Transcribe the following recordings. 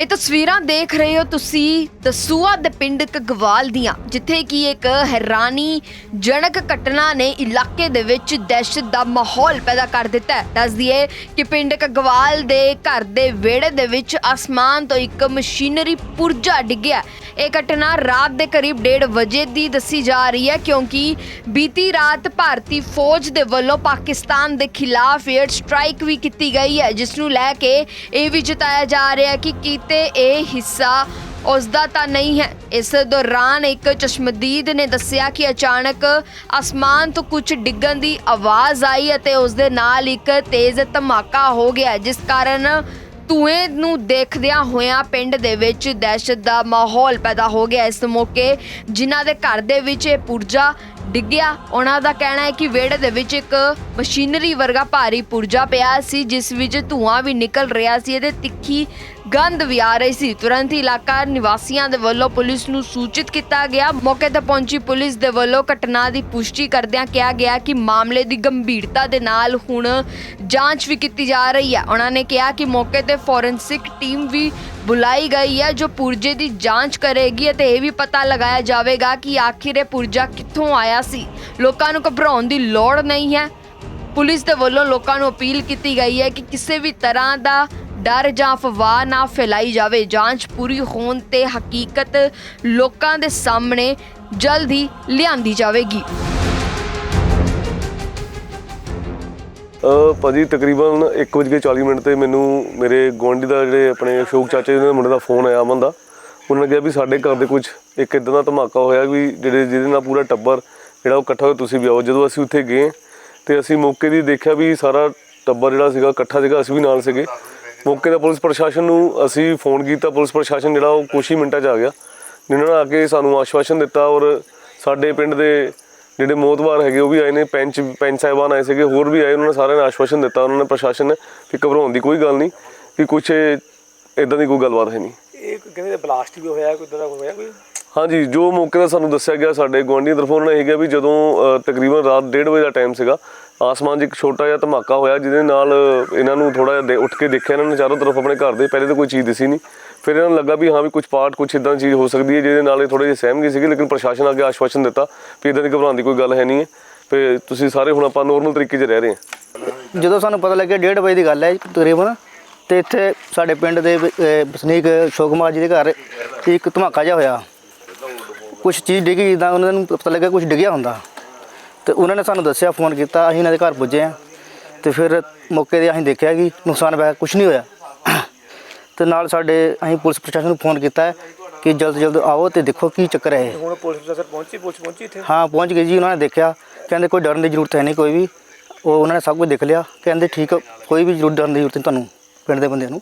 ਇਹ ਤਸਵੀਰਾਂ ਦੇਖ ਰਹੇ ਹੋ ਤੁਸੀਂ ਦਸੂਆ ਦੇ ਪਿੰਡ ਕਗਵਾਲ ਦੀਆਂ, ਜਿੱਥੇ ਕਿ ਇੱਕ ਹੈਰਾਨੀ ਜਨਕ ਘਟਨਾ ਨੇ ਇਲਾਕੇ ਦੇ ਵਿੱਚ ਦਹਿਸ਼ਤ ਦਾ ਮਾਹੌਲ ਪੈਦਾ ਕਰ ਦਿੱਤਾ ਹੈ। ਦੱਸ ਦਈਏ ਕਿ ਪਿੰਡ ਕਗਵਾਲ ਦੇ ਘਰ ਦੇ ਵਿਹੜੇ ਦੇ ਵਿੱਚ ਅਸਮਾਨ ਤੋਂ ਇੱਕ ਮਸ਼ੀਨਰੀ ਪੁਰਜਾ ਡਿੱਗਿਆ ਇਹ ਘਟਨਾ ਰਾਤ ਦੇ ਕਰੀਬ 1:30 ਵਜੇ ਦੀ ਦੱਸੀ ਜਾ ਰਹੀ ਹੈ, ਕਿਉਂਕਿ ਬੀਤੀ ਰਾਤ ਭਾਰਤੀ ਫੌਜ ਦੇ ਵੱਲੋਂ ਪਾਕਿਸਤਾਨ ਦੇ ਖਿਲਾਫ 에ਅਰ ਸਟ੍ਰਾਈਕ ਵੀ ਕੀਤੀ ਗਈ ਹੈ, ਜਿਸ ਨੂੰ ਲੈ ਕੇ ਇਹ ਵੀ ਜਤਾਇਆ ਜਾ ਰਿਹਾ ਹੈ ਕਿ ਕੀਤੇ ਇਹ ਹਿੱਸਾ ਉਸ ਦਾ ਤਾਂ ਨਹੀਂ ਹੈ। ਇਸ ਦੌਰਾਨ ਇੱਕ ਚਸ਼ਮਦੀਦ ਨੇ ਦੱਸਿਆ ਕਿ ਅਚਾਨਕ ਅਸਮਾਨ ਤੋਂ ਕੁਝ ਡਿੱਗਣ ਦੀ ਆਵਾਜ਼ ਆਈ ਅਤੇ ਉਸ ਦੇ ਨਾਲ ਇੱਕ ਤੇਜ਼ ਧਮਾਕਾ ਹੋ ਗਿਆ, ਜਿਸ ਕਾਰਨ ਧੂਏ ਨੂੰ ਦੇਖਦਿਆਂ ਹੋਇਆਂ ਪਿੰਡ ਦੇ ਵਿੱਚ ਦਹਿਸ਼ਤ ਦਾ ਮਾਹੌਲ ਪੈਦਾ ਹੋ ਗਿਆ। ਇਸ ਮੌਕੇ ਜਿਨ੍ਹਾਂ ਦੇ ਘਰ ਦੇ ਵਿੱਚ ਇਹ ਪੁਰਜਾ ਡਿੱਗਿਆ। ਉਹਨਾਂ ਦਾ ਕਹਿਣਾ ਹੈ ਕਿ ਵਿਹੜੇ ਦੇ ਵਿੱਚ ਇੱਕ ਮਸ਼ੀਨਰੀ ਵਰਗਾ ਭਾਰੀ ਪੁਰਜਾ ਪਿਆ ਸੀ, ਜਿਸ ਵਿੱਚ ਧੂਆਂ ਵੀ ਨਿਕਲ ਰਿਹਾ ਸੀ। ਅਤੇ ਤਿੱਖੀ ਗੰਧ ਵੀ ਆ ਰਹੀ ਸੀ। ਤੁਰੰਤ ਹੀ ਇਲਾਕਾ ਨਿਵਾਸੀਆਂ ਦੇ ਵੱਲੋਂ ਪੁਲਿਸ ਨੂੰ ਸੂਚਿਤ ਕੀਤਾ ਗਿਆ। ਮੌਕੇ ਤੇ ਪਹੁੰਚੀ ਪੁਲਿਸ ਦੇ ਵੱਲੋਂ ਘਟਨਾ ਦੀ ਪੁਸ਼ਟੀ ਕਰਦਿਆਂ ਕਿਹਾ ਗਿਆ ਕਿ ਮਾਮਲੇ ਦੀ ਗੰਭੀਰਤਾ ਦੇ ਨਾਲ ਹੁਣ ਜਾਂਚ ਵੀ ਕੀਤੀ ਜਾ ਰਹੀ ਹੈ। ਉਹਨਾਂ ਨੇ ਕਿਹਾ ਕਿ ਮੌਕੇ ਤੇ ਫੋਰੈਂਸਿਕ ਟੀਮ ਵੀ ਬੁਲਾਈ ਗਈ ਹੈ, ਜੋ ਪੁਰਜੇ ਦੀ ਜਾਂਚ ਕਰੇਗੀ ਅਤੇ ਇਹ ਵੀ ਪਤਾ ਲਗਾਇਆ ਜਾਵੇਗਾ ਕਿ ਆਖਿਰ ਇਹ ਪੁਰਜਾ ਕਿੱਥੋਂ ਆਇਆ ਸੀ। ਲੋਕਾਂ ਨੂੰ ਘਬਰਾਉਣ ਦੀ ਲੋੜ ਨਹੀਂ ਹੈ। ਪੁਲਿਸ ਦੇ ਵੱਲੋਂ ਲੋਕਾਂ ਨੂੰ ਅਪੀਲ ਕੀਤੀ ਗਈ ਹੈ ਕਿ ਕਿਸੇ ਵੀ ਤਰ੍ਹਾਂ ਦਾ ਡਰ ਜਾਂ ਅਫਵਾਹ ਨਾ ਫੈਲਾਈ ਜਾਵੇ। ਜਾਂਚ ਪੂਰੀ ਹੋਣ ਤੇ ਹਕੀਕਤ ਲੋਕਾਂ ਦੇ ਸਾਹਮਣੇ ਜਲਦ ਹੀ ਲਿਆਂਦੀ ਜਾਵੇਗੀ। ਭਾਜੀ ਤਕਰੀਬਨ 1:40 ਮਿੰਟ ਤੇ ਮੈਨੂੰ ਮੇਰੇ ਗੁਆਂਢੀ ਦਾ ਜਿਹੜੇ ਆਪਣੇ ਅਸ਼ੋਕ ਚਾਚਾ ਜੀ ਦੇ ਮੁੰਡੇ ਦਾ ਫੋਨ ਆਇਆ ਅਮਨ ਦਾ। ਉਹਨਾਂ ਨੇ ਕਿਹਾ ਵੀ ਸਾਡੇ ਘਰ ਦੇ ਕੁਝ ਇੱਕ ਇਦਾਂ ਦਾ ਧਮਾਕਾ ਹੋਇਆ ਵੀ ਜਿਹੜੇ ਜਿਹਦੇ ਨਾਲ ਪੂਰਾ ਟੱਬਰ ਜਿਹੜਾ ਉਹ ਇਕੱਠਾ ਹੋਇਆ, ਤੁਸੀਂ ਵੀ ਆਓ। ਜਦੋਂ ਅਸੀਂ ਉੱਥੇ ਗਏ ਤੇ ਅਸੀਂ ਮੌਕੇ ਦੀ ਦੇਖਿਆ ਵੀ ਸਾਰਾ ਟੱਬਰ ਜਿਹੜਾ ਸੀਗਾ, ਇਕੱਠਾ ਸੀਗਾ, ਅਸੀਂ ਵੀ ਨਾਲ ਸੀਗੇ। ਮੌਕੇ ਦਾ ਪੁਲਿਸ ਪ੍ਰਸ਼ਾਸਨ ਨੂੰ ਅਸੀਂ ਫੋਨ ਕੀਤਾ, ਪੁਲਿਸ ਪ੍ਰਸ਼ਾਸਨ ਜਿਹੜਾ ਉਹ ਕੁਛ ਹੀ ਮਿੰਟਾਂ 'ਚ ਆ ਗਿਆ। ਜਿਨ੍ਹਾਂ ਨੇ ਆ ਕੇ ਸਾਨੂੰ ਆਸ਼ਵਾਸਨ ਦਿੱਤਾ ਔਰ ਸਾਡੇ ਪਿੰਡ ਦੇ ਜਿਹੜੇ ਮੋਤਵਾਰ ਹੈਗੇ ਉਹ ਵੀ ਆਏ ਨੇ ਪੈਂਚ ਪੈਂਚ ਸਾਹਿਬਾਨ ਆਏ ਸੀਗੇ ਹੋਰ ਵੀ ਆਏ ਉਹਨਾਂ ਨੇ ਸਾਰਿਆਂ ਨੇ ਆਸ਼ਵਾਸਨ ਦਿੱਤਾ ਉਹਨਾਂ ਨੇ ਪ੍ਰਸ਼ਾਸਨ ਨੇ ਕਿ ਘਬਰਾਉਣ ਦੀ ਕੋਈ ਗੱਲ ਨਹੀਂ ਕਿ ਕੁਛ ਇਦਾਂ ਦੀ ਕੋਈ ਗੱਲਬਾਤ ਹੈ ਨਹੀਂ। ਇਹ ਕਹਿੰਦੇ ਬਲਾਸਟ ਵੀ ਹੋਇਆ ਕੋਈ ਇਦਾਂ ਦਾ ਹੋਇਆ ਕੋਈ? ਹਾਂਜੀ ਜੋ ਮੌਕੇ ਦਾ ਸਾਨੂੰ ਦੱਸਿਆ ਗਿਆ ਸਾਡੇ ਗੁਆਂਢੀ ਤਰਫੋਂ ਉਹਨਾਂ ਨੇ ਇਹ ਕਿਹਾ ਵੀ ਜਦੋਂ ਤਕਰੀਬਨ ਰਾਤ 1:30 ਵਜੇ ਦਾ ਟਾਈਮ ਸੀਗਾ ਆਸਮਾਨ 'ਚ ਇੱਕ ਛੋਟਾ ਜਿਹਾ ਧਮਾਕਾ ਹੋਇਆ ਜਿਹਦੇ ਨਾਲ ਇਹਨਾਂ ਨੂੰ ਥੋੜਾ ਜਿਹਾ ਉੱਠ ਕੇ ਦੇਖਿਆ ਇਹਨਾਂ ਨੇ ਚਾਰੋਂ ਤਰਫ ਆਪਣੇ ਘਰ ਦੇ ਪਹਿਲੇ ਤਾਂ ਕੋਈ ਚੀਜ਼ ਦਿਸੀ ਨਹੀਂ। ਫਿਰ ਇਹਨਾਂ ਨੂੰ ਲੱਗਾ ਵੀ ਹਾਂ ਵੀ ਕੁਝ ਪਾਰਟ ਕੁਝ ਇਦਾਂ ਚੀਜ਼ ਹੋ ਸਕਦੀ ਹੈ ਜਿਹਦੇ ਨਾਲ ਇਹ ਥੋੜੇ ਜਿਹੇ ਸਹਿਮ ਗਏ ਸੀਗੇ, ਲੇਕਿਨ ਪ੍ਰਸ਼ਾਸਨ ਅੱਗੇ ਆਸ਼ਵਾਸਨ ਦਿੱਤਾ ਵੀ ਇਦਾਂ ਦੀ ਘਬਰਾਉਣ ਦੀ ਕੋਈ ਗੱਲ ਹੈ ਨਹੀਂ ਹੈ। ਤੇ ਤੁਸੀਂ ਸਾਰੇ ਹੁਣ ਆਪਾਂ ਨੋਰਮਲ ਤਰੀਕੇ 'ਚ ਰਹਿ ਰਹੇ ਹਾਂ। ਜਦੋਂ ਸਾਨੂੰ ਪਤਾ ਲੱਗਿਆ 1:30 ਵਜੇ ਦੀ ਗੱਲ ਹੈ ਤਕਰੀਬਨ, ਤੇ ਇੱਥੇ ਸਾਡੇ ਪਿੰਡ ਦੇ ਵਸਨੀਕ ਅਸ਼ੋਕ ਕੁਮਾਰ ਜੀ ਦੇ ਘਰ ਇੱਕ ਧਮਾਕਾ ਜਿਹਾ ਹੋਇਆ। ਕੁਝ ਚੀਜ਼ ਡਿੱਗੀ ਜਿੱਦਾਂ ਉਹਨਾਂ ਨੂੰ ਪਤਾ ਲੱਗਿਆ ਕੁਝ ਡਿੱਗਿਆ ਹੁੰਦਾ। ਤੇ ਉਹਨਾਂ ਨੇ ਸਾਨੂੰ ਦੱਸਿਆ, ਫੋਨ ਕੀਤਾ, ਅਸੀਂ ਇਹਨਾਂ ਦੇ ਘਰ ਪੁੱਜੇ ਆ ਤੇ ਫਿਰ ਮੌਕੇ ਤੇ ਅਸੀਂ ਦੇਖਿਆ ਕਿ ਨੁਕਸਾਨ ਹੋਇਆ ਕੁਝ ਨਹੀਂ ਹੋਇਆ। ਤੇ ਨਾਲ ਸਾਡੇ ਅਸੀਂ ਪੁਲਿਸ ਪ੍ਰਸ਼ਾਸਨ ਨੂੰ ਫੋਨ ਕੀਤਾ ਹੈ ਕਿ ਜਲਦ ਜਲਦ ਆਓ ਤੇ ਦੇਖੋ ਕੀ ਚੱਕਰ ਹੈ ਇਹ। ਹੁਣ ਪੁਲਿਸ ਪ੍ਰਸ਼ਾਸਨ ਪਹੁੰਚੀ ਪੁਲਿਸ ਪਹੁੰਚੀ ਇੱਥੇ? ਹਾਂ ਪਹੁੰਚ ਗਏ ਜੀ ਉਹਨਾਂ ਨੇ ਦੇਖਿਆ। ਕਹਿੰਦੇ ਕੋਈ ਡਰਨ ਦੀ ਜ਼ਰੂਰਤ ਹੈ ਨਹੀਂ ਕੋਈ ਵੀ। ਉਹ ਉਹਨਾਂ ਨੇ ਸਭ ਕੁਝ ਦੇਖ ਲਿਆ। ਕਹਿੰਦੇ ਠੀਕ ਆ, ਕੋਈ ਵੀ ਜ਼ਰੂਰਤ ਡਰਨ ਦੀ ਜ਼ਰੂਰਤ ਨਹੀਂ ਤੁਹਾਨੂੰ ਪਿੰਡ ਦੇ ਬੰਦਿਆਂ ਨੂੰ।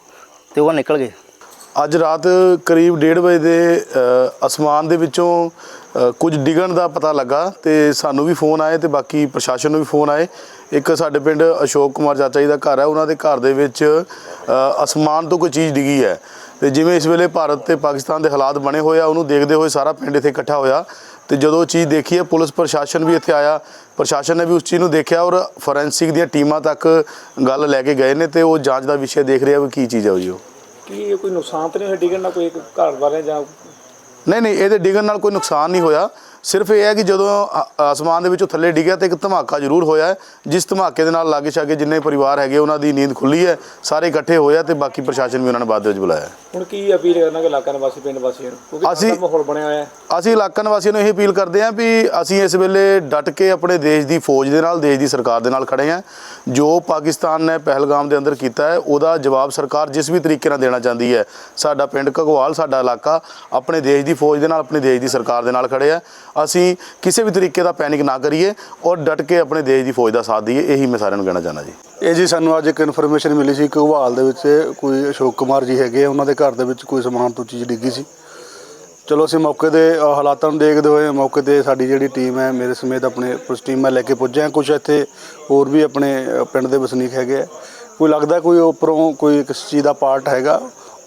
ਤੇ ਉਹ ਨਿਕਲ ਗਏ। ਅੱਜ ਰਾਤ ਕਰੀਬ 1:30 ਵਜੇ ਦੇ ਅਸਮਾਨ ਦੇ ਵਿੱਚੋਂ ਕੁਝ ਡਿੱਗਣ ਦਾ ਪਤਾ ਲੱਗਾ ਤੇ ਸਾਨੂੰ ਵੀ ਫੋਨ ਆਏ ਤੇ ਬਾਕੀ ਪ੍ਰਸ਼ਾਸਨ ਨੂੰ ਵੀ ਫੋਨ ਆਏ। ਇੱਕ ਸਾਡੇ ਪਿੰਡ ਅਸ਼ੋਕ ਕੁਮਾਰ ਚਾਚਾ ਜੀ ਦਾ ਘਰ ਹੈ, ਉਹਨਾਂ ਦੇ ਘਰ ਦੇ ਵਿੱਚ ਅਸਮਾਨ ਤੋਂ ਕੋਈ ਚੀਜ਼ ਡਿੱਗੀ ਹੈ। ਤੇ ਜਿਵੇਂ ਇਸ ਵੇਲੇ ਭਾਰਤ ਤੇ ਪਾਕਿਸਤਾਨ ਦੇ ਹਾਲਾਤ ਬਣੇ ਹੋਏ ਆ, ਉਹਨੂੰ ਦੇਖਦੇ ਹੋਏ ਸਾਰਾ ਪਿੰਡ ਇੱਥੇ ਇਕੱਠਾ ਹੋਇਆ। ਤੇ ਜਦੋਂ ਉਹ ਚੀਜ਼ ਦੇਖੀ ਹੈ, ਪੁਲਿਸ ਪ੍ਰਸ਼ਾਸਨ ਵੀ ਇੱਥੇ ਆਇਆ। ਪ੍ਰਸ਼ਾਸਨ ਨੇ ਵੀ ਉਸ ਚੀਜ਼ ਨੂੰ ਦੇਖਿਆ ਔਰ ਫੋਰੈਂਸਿਕ ਦੀਆਂ ਟੀਮਾਂ ਤੱਕ ਗੱਲ ਲੈ ਕੇ ਗਏ ਨੇ ਤੇ ਉਹ ਜਾਂਚ ਦਾ ਵਿਸ਼ੇ ਦੇਖ ਰਿਹਾ ਵੀ ਕੀ ਚੀਜ਼ ਹੈ ਉਹ ਜੀ ਉਹ। ਕੀ ਇਹ ਕੋਈ ਨੁਕਸਾਨ ਤਾਂ ਨਹੀਂ ਹੋਇਆ ਡਿੱਗਣ ਨਾਲ ਕੋਈ ਘਰ ਵਾਲੇ ਜਾਂ ਨਹੀਂ ਨਹੀਂ ਇਹਦੇ ਡਿੱਗਣ ਨਾਲ ਕੋਈ ਨੁਕਸਾਨ ਨਹੀਂ ਹੋਇਆ ਸਿਰਫ ਇਹ ਹੈ ਕਿ ਜਦੋਂ ਆ- ਆਸਮਾਨ ਦੇ ਵਿੱਚੋਂ ਥੱਲੇ ਡਿੱਗਿਆ ਤੇ ਇੱਕ ਧਮਾਕਾ ਜ਼ਰੂਰ ਹੋਇਆ ਹੈ, ਜਿਸ ਧਮਾਕੇ ਦੇ ਨਾਲ ਲਾਗੇ ਛਾਗੇ ਜਿੰਨੇ ਪਰਿਵਾਰ ਹੈਗੇ ਉਹਨਾਂ ਦੀ ਨੀਂਦ ਖੁੱਲੀ ਹੈ ਸਾਰੇ ਇਕੱਠੇ ਹੋਏ ਆ ਤੇ ਬਾਕੀ ਪ੍ਰਸ਼ਾਸਨ ਵੀ ਉਹਨਾਂ ਨੇ ਬਾਅਦ ਦੇ ਵਿੱਚ ਬੁਲਾਇਆ ਹੈ। ਹੁਣ ਕੀ ਅਪੀਲ ਕਰਨਾ ਕਿ ਇਲਾਕਾ ਨਿਵਾਸੀ ਪਿੰਡ ਵਾਸੀਆਂ ਨੂੰ? ਕਿਉਂਕਿ ਅਸੀਂ- ਮਾਹੌਲ ਬਣਿਆ ਹੋਇਆ ਹੈ। ਅਸੀਂ ਇਲਾਕਾ ਨਿਵਾਸੀਆਂ ਨੂੰ ਇਹ ਅਪੀਲ ਕਰਦੇ ਹਾਂ ਵੀ ਅਸੀਂ ਇਸ ਵੇਲੇ ਡਟ ਕੇ ਆਪਣੇ ਦੇਸ਼ ਦੀ ਫੌਜ ਦੇ ਨਾਲ ਦੇਸ਼ ਦੀ ਸਰਕਾਰ ਦੇ ਨਾਲ ਖੜੇ ਹਾਂ। ਜੋ ਪਾਕਿਸਤਾਨ ਨੇ ਪਹਿਲਗਾਮ ਦੇ ਅੰਦਰ ਕੀਤਾ ਹੈ ਉਹਦਾ ਜਵਾਬ ਸਰਕਾਰ ਜਿਸ ਵੀ ਤਰੀਕੇ ਨਾਲ ਦੇਣਾ ਚਾਹੁੰਦੀ ਹੈ। ਸਾਡਾ ਪਿੰਡ ਘਗਵਾਲ ਸਾਡਾ ਇਲਾਕਾ ਆਪਣੇ ਦੇਸ਼ ਦੀ ਫੌਜ ਦੇ ਨਾਲ ਆਪਣੇ ਦੇਸ਼ ਦੀ ਸਰਕਾਰ ਦੇ ਨਾਲ ਖੜੇ ਆ ਅਸੀਂ ਕਿਸੇ ਵੀ ਤਰੀਕੇ ਦਾ ਪੈਨਿਕ ਨਾ ਕਰੀਏ ਔਰ ਡਟ ਕੇ ਆਪਣੇ ਦੇਸ਼ ਦੀ ਫੌਜ ਦਾ ਸਾਥ ਦਈਏ ਇਹੀ ਮੈਂ ਸਾਰਿਆਂ ਨੂੰ ਕਹਿਣਾ ਚਾਹੁੰਦਾ ਜੀ। ਇਹ ਜੀ ਸਾਨੂੰ ਅੱਜ ਇੱਕ ਇਨਫੋਰਮੇਸ਼ਨ ਮਿਲੀ ਸੀ ਕਿ ਘਵਾਲ ਦੇ ਵਿੱਚ। ਕੋਈ ਅਸ਼ੋਕ ਕੁਮਾਰ ਜੀ ਹੈਗੇ ਆ, ਉਹਨਾਂ ਦੇ ਘਰ ਦੇ ਵਿੱਚ ਕੋਈ ਸਮਾਨ ਤੋਂ ਚੀਜ਼ ਡਿੱਗੀ ਸੀ। ਚਲੋ ਅਸੀਂ ਮੌਕੇ ਦੇ ਅ, ਹਾਲਾਤਾਂ ਨੂੰ ਦੇਖਦੇ ਹੋਏ ਮੌਕੇ ਤੇ ਸਾਡੀ ਜਿਹੜੀ ਟੀਮ ਹੈ ਮੇਰੇ ਸਮੇਤ ਆਪਣੇ ਪੁਲਿਸ ਟੀਮ ਮੈਂ ਲੈ ਕੇ ਪੁੱਜਿਆ ਹਾਂ। ਕੁਝ ਇੱਥੇ ਹੋਰ ਵੀ ਆਪਣੇ ਅ, ਪਿੰਡ ਦੇ ਵਸਨੀਕ ਹੈਗੇ ਆ। ਕੋਈ ਲੱਗਦਾ ਕੋਈ ਉੱਪਰੋਂ ਕੋਈ ਕਿਸ ਚੀਜ਼ ਦਾ ਪਾਰਟ ਹੈਗਾ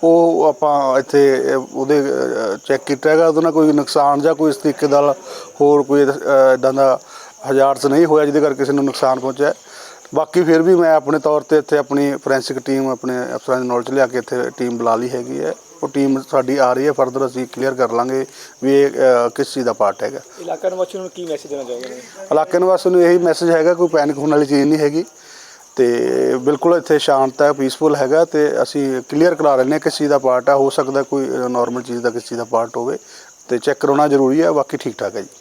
ਉਹ ਆਪਾਂ ਇੱਥੇ ਅ, ਉਹਦੇ ਚੈੱਕ ਕੀਤਾ ਹੈਗਾ। ਉਹਦੇ ਨਾਲ ਕੋਈ ਨੁਕਸਾਨ ਜਾਂ ਕੋਈ ਇਸ ਤਰੀਕੇ ਨਾਲ ਹੋਰ ਕੋਈ ਇਦਾਂ ਦਾ ਹਜ਼ਾਰਤ ਨਹੀਂ ਹੋਇਆ ਜਿਹਦੇ ਕਰਕੇ ਕਿਸੇ ਨੂੰ ਨੁਕਸਾਨ ਪਹੁੰਚਿਆ। ਬਾਕੀ ਫਿਰ ਵੀ ਮੈਂ ਆਪਣੇ ਤੌਰ ਤੇ ਇੱਥੇ ਆਪਣੀ ਫੋਰੈਂਸਿਕ ਟੀਮ ਆਪਣੇ ਅਫਸਰਾਂ ਦੀ ਨੌਲੇਜ ਲਿਆ ਕੇ ਇੱਥੇ ਟੀਮ ਬੁਲਾ ਲਈ ਹੈਗੀ ਹੈ। ਉਹ ਟੀਮ ਸਾਡੀ ਆ ਰਹੀ ਹੈ ਫਰਦਰ ਅਸੀਂ ਕਲੀਅਰ ਕਰ ਲਾਂਗੇ ਵੀ ਇਹ ਅ, ਕਿਸ ਚੀਜ਼ ਦਾ ਪਾਰਟ ਹੈਗਾ। ਇਲਾਕਾ ਨਿਵਾਸੀਆਂ ਨੂੰ ਕੀ ਮੈਸੇਜ ਦੇਣਾ ਚਾਹੋਗੇ? ਨੇ ਇਲਾਕੇ ਨਿਵਾਸੀਆਂ ਨੂੰ ਇਹੀ ਮੈਸੇਜ ਹੈਗਾ ਕੋਈ ਪੈਨਿਕ ਹੋਣ ਵਾਲੀ ਚੀਜ਼ ਨਹੀਂ ਹੈਗੀ। ਤੇ ਬਿਲਕੁਲ ਇੱਥੇ ਸ਼ਾਂਤ ਹੈ ਪੀਸਫੁਲ ਹੈਗਾ ਤੇ ਅਸੀਂ ਕਲੀਅਰ ਕਰਾ ਰਹੇ ਹਾਂ ਕਿਸ ਚੀਜ਼ ਦਾ ਪਾਰਟ ਹੈ। ਹੋ ਸਕਦਾ ਕੋਈ ਨਾਰਮਲ ਚੀਜ਼ ਦਾ ਕਿਸ ਚੀਜ਼ ਦਾ ਪਾਰਟ ਹੋਵੇ ਤੇ ਚੈੱਕ ਕਰਾਉਣਾ ਜ਼ਰੂਰੀ ਹੈ ਬਾਕੀ ਠੀਕ ਠਾਕ ਹੈ ਜੀ।